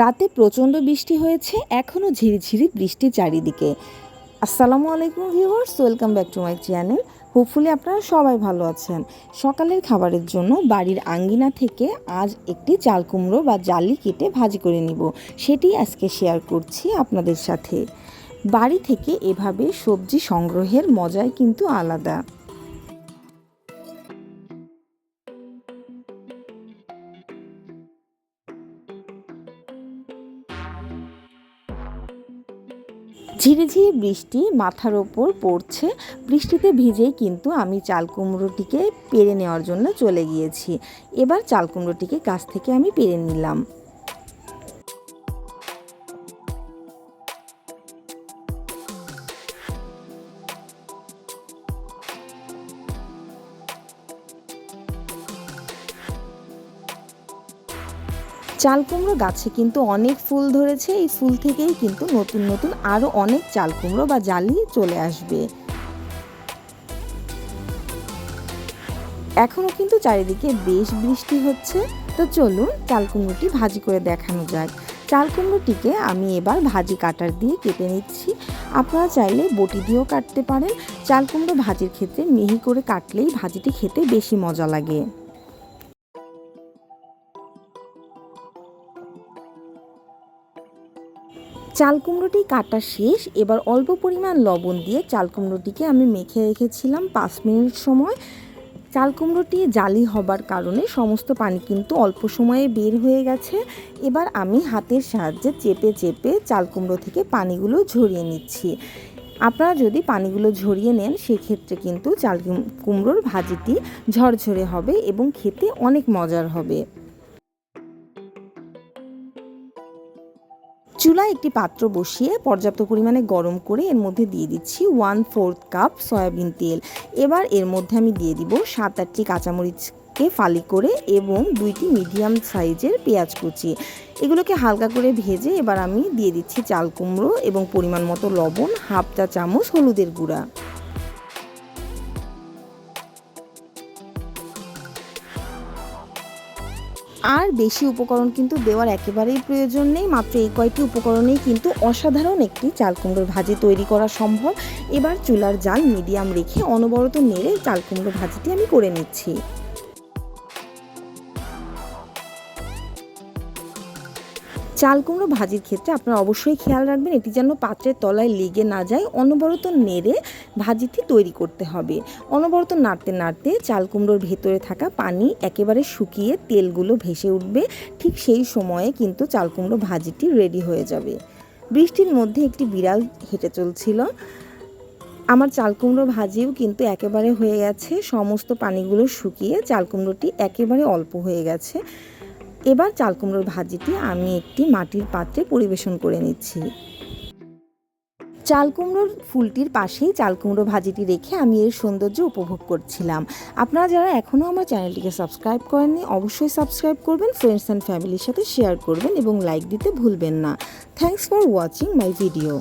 রাতে প্রচণ্ড বৃষ্টি হয়েছে এখনও ঝিরিঝিরি বৃষ্টি চারিদিকে। আসসালামু আলাইকুম viewers, welcome back to my channel. Hopefully আপনারা সবাই ভালো আছেন। সকালের খাবারের জন্য বাড়ির আঙ্গিনা থেকে আজ একটি চাল কুমড়ো বা জালি কেটে ভাজি করে নিব। সেটি আজকে শেয়ার করছি আপনাদের সাথে। বাড়ি থেকে এভাবে সবজি সংগ্রহের মজাই কিন্তু আলাদা। ঝিরিঝিরি বৃষ্টি মাথার ওপর পড়ছে। বৃষ্টিতে ভিজেই কিন্তু আমি চাল কুমড়োটিকে পেরে নেওয়ার জন্য চলে গিয়েছি। এবার চাল কুমড়োটিকে গাছ থেকে আমি পেরে নিলাম। চাল কুমড়ো গাছে কিন্তু অনেক ফুল ধরেছে। এই ফুল থেকেই কিন্তু নতুন নতুন আরও অনেক চাল কুমড়ো বা জালি চলে আসবে। এখনও কিন্তু চারিদিকে বেশ বৃষ্টি হচ্ছে। তো চলুন চাল কুমড়োটি ভাজি করে দেখানো যাক। চাল কুমড়োটিকে আমি এবার ভাজি কাটার দিয়ে কেটে নিচ্ছি। আপনারা চাইলে বটি দিয়েও কাটতে পারেন। চাল কুমড়ো ভাজির ক্ষেত্রে মিহি করে কাটলেই ভাজিটি খেতে বেশি মজা লাগে। চাল কুমড়োটি কাটা শেষ, এবার অল্প পরিমাণ লবণ দিয়ে চাল কুমড়োটিকে আমি মেখে রেখেছিলাম পাঁচ মিনিট সময়। চাল কুমড়োটি জালি হবার কারণে সমস্ত পানি কিন্তু অল্প সময়ে বের হয়ে গেছে। এবার আমি হাতের সাহায্যে চেপে চেপে চাল কুমড়ো থেকে পানিগুলো ঝরিয়ে নিচ্ছি। আপনারা যদি পানিগুলো ঝরিয়ে নেন, সেক্ষেত্রে কিন্তু চাল কুমড়োর ভাজিটি ঝরঝরে হবে এবং খেতে অনেক মজার হবে। চুলায় একটি পাত্র বসিয়ে পর্যাপ্ত পরিমাণে গরম করে এর মধ্যে দিয়ে দিচ্ছি ওয়ান ফোর্থ কাপ সয়াবিন তেল। এবার এর মধ্যে আমি দিয়ে দিব সাত আটটি কাঁচামরিচকে ফালি করে এবং দুইটি মিডিয়াম সাইজের পেঁয়াজ কুচি। এগুলোকে হালকা করে ভেজে এবার আমি দিয়ে দিচ্ছি চাল কুমড়ো এবং পরিমাণ মতো লবণ, হাফ চা চামচ হলুদের গুঁড়া। আর বেশি উপকরণ কিন্তু দেওয়ার একেবারেই প্রয়োজন নেই, মাত্র এই কয়েকটি উপকরণেই কিন্তু অসাধারণ একটি চাল কুমড়োর ভাজি তৈরি করা সম্ভব। এবার চুলার জাল মিডিয়াম রেখে অনবরত নেড়ে চাল কুমড়ো ভাজিটি আমি করে নিচ্ছি। চাল কুমড়ো ভাজির ক্ষেত্রে আপনারা অবশ্যই খেয়াল রাখবেন, এটি যেন পাত্রের তলায় লেগে না যায়। অনবরত নেড়ে ভাজিটি তৈরি করতে হবে। অনবরত নাড়তে নাড়তে চাল কুমড়োর ভেতরে থাকা পানি একেবারে শুকিয়ে তেলগুলো ভেসে উঠবে। ঠিক সেই সময়ে কিন্তু চাল কুমড়ো ভাজিটি রেডি হয়ে যাবে। বৃষ্টির মধ্যে একটি বিড়াল হেঁটে চলছিল। আমার চাল কুমড়ো ভাজিও কিন্তু একেবারে হয়ে গেছে। সমস্ত পানিগুলো শুকিয়ে চাল কুমড়োটি একেবারে অল্প হয়ে গেছে। এবার চাল কুমড়োর ভাজিটি আমি একটি মাটির পাত্রে পরিবেশন করে নিচ্ছি। চাল কুমড়োর ফুলটির পাশেই চাল কুমড়ো ভাজিটি রেখে আমি এর সৌন্দর্য উপভোগ করছিলাম। আপনারা যারা এখনও আমার চ্যানেলটিকে সাবস্ক্রাইব করেননি, অবশ্যই সাবস্ক্রাইব করবেন ফ্রেন্ডস অ্যান্ড ফ্যামিলির সাথে শেয়ার করবেন এবং লাইক দিতে ভুলবেন না। Thanks for watching my video